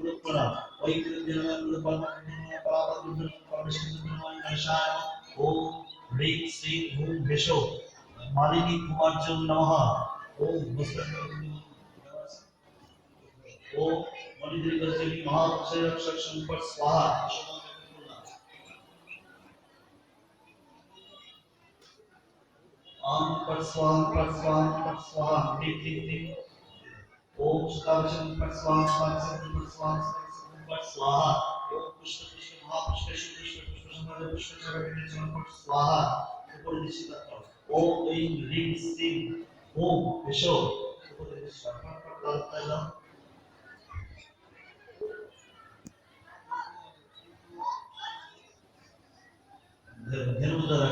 Group बना वही group जिन्होंने ग्रुप बना है बराबर ग्रुप कॉम्बिनेशन से बना है दर्शाया ओम ह्रीं श्रीं हूँ विशो मालिनी कुमार्जुन नमः। ओम वस्त्र ओम मणिद्रिगर्जनी महाक्षय रक्षक संपर स्वाहा। आम पर स्वाहा पर स्वाहा पर स्वाहा। टिक टिक टिक ओम शुक्लाभिषेक पर स्वाहा स्वाहा से पर स्वाहा से पर स्वाहा ओम पुष्प पुष्प महापुष्प शुद्ध पुष्प पुष्प समाधि पुष्प चरण के चरण पर स्वाहा ऊपर दिशा तक ओम ऐं ह्रीं सिंह ओम विशो ऊपर दिशा तक पर करता है धर्म धर्म द्वारा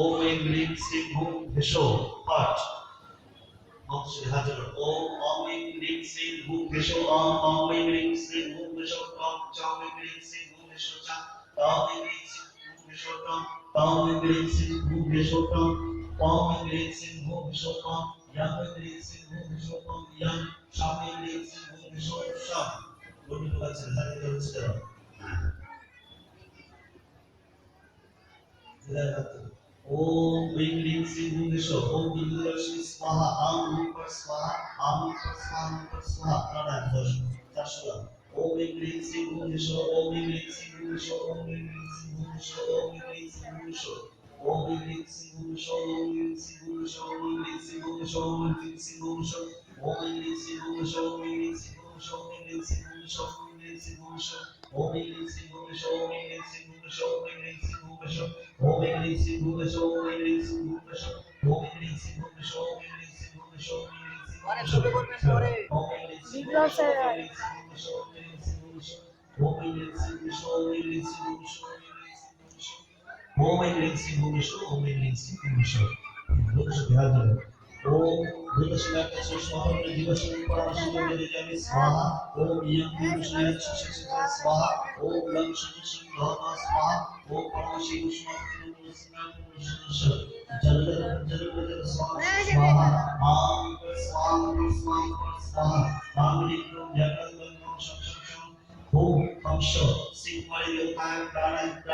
ओम ऐं ह्रीं सिंह ओम विशो पाठ Most Hazar, O Oming Ring Sing, who সোয়া আহমদ সাহমদ সোয়া আপনারা দশ চারশো ওম গ্রিং সিং ভূমিশ ওম গ্রিং সিং ভূমিশ ওম গ্রিং সিং ভূমিশ ওম গ্রিং সিং ভূমিশ ওম গ্রিং সিং ভূমিশ ওম গ্রিং সিং ভূমিশ ওম গ্রিং সিং ভূমিশ ওম গ্রিং সিং ভূমিশ ওম গ্রিং সিং ভূমিশ ওম গ্রিং সিং ভূমিশ ওম গ্রিং সিং ভূমিশ ওম গ্রিং সিং ভূমিশ ওম গ্রিং সিং ভূমিশ ওম গ্রিং সিং ভূমিশ ওম গ্রিং সিং ভূমিশ ওম গ্রিং সিং ভূমিশ ওম গ্রিং Singh ভূমিশ Homem em se show, homem em segundo show. Homem em segundo show, homem em se show. Homem em segundo show, homem em segundo show. Homem em se show, homem em segundo show. Homem em segundo show, homem em se show. Homem em segundo show, homem em segundo show. ओम भूलश्रेष्ठस्वाहं दिवशरूपाणशून्यनिरजनि स्वाहा ओम यं भूलश्रेष्ठस्वाहा स्वाहा ओम लं श्रीश्रीभावना स्वाहा ओम परमश्री विष्णुस्नातुं स्वाहा आं स्वाहा स्वाहा स्वाहा मामलिकं जगन्तं शं शं शं ओम पंश सिंहवायु प्राणायाम